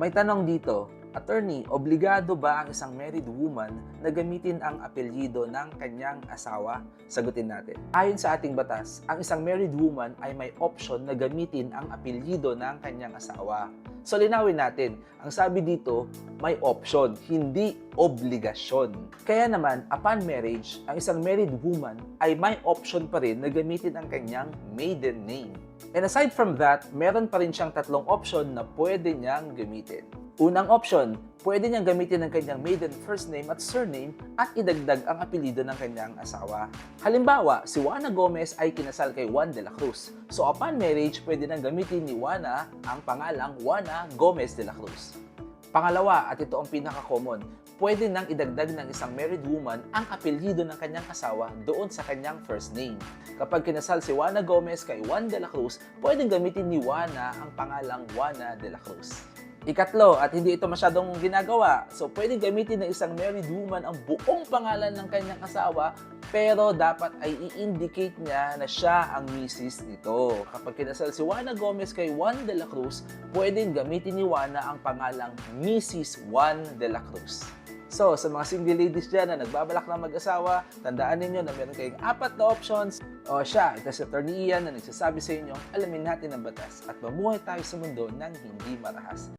May tanong dito, Attorney, obligado ba ang isang married woman na gamitin ang apelyido ng kanyang asawa? Sagutin natin. Ayon sa ating batas, ang isang married woman ay may option na gamitin ang apelyido ng kanyang asawa. So linawin natin, ang sabi dito, may option, hindi obligasyon. Kaya naman, upon marriage, ang isang married woman ay may option pa rin na gamitin ang kanyang maiden name. And aside from that, meron pa rin siyang tatlong option na pwede niyang gamitin. Unang option, pwede niyang gamitin ang kanyang maiden first name at surname at idagdag ang apelido ng kanyang asawa. Halimbawa, si Juana Gomez ay kinasal kay Juan de la Cruz. So upon marriage, pwede nang gamitin ni Juana ang pangalang Juana Gomez de la Cruz. Pangalawa, at ito ang pinaka-common, pwede nang idagdag ng isang married woman ang apelyido ng kanyang asawa doon sa kanyang first name. Kapag kinasal si Juana Gomez kay Juan de la Cruz, pwedeng gamitin ni Juana ang pangalang Juana de la Cruz. Ikatlo, at hindi ito masyadong ginagawa, so pwedeng gamitin ng isang married woman ang buong pangalan ng kanyang asawa, pero dapat ay i-indicate niya na siya ang misis nito. Kapag kinasal si Juana Gomez kay Juan de la Cruz, pwedeng gamitin ni Juana ang pangalang Mrs. Juan de la Cruz. So, sa mga single ladies dyan na nagbabalak na mag-asawa, tandaan ninyo na meron kayong apat na options. O siya, ito si Attorney Ian na nagsasabi sa inyo, alamin natin ang batas at mamuhay tayo sa mundo ng hindi marahas.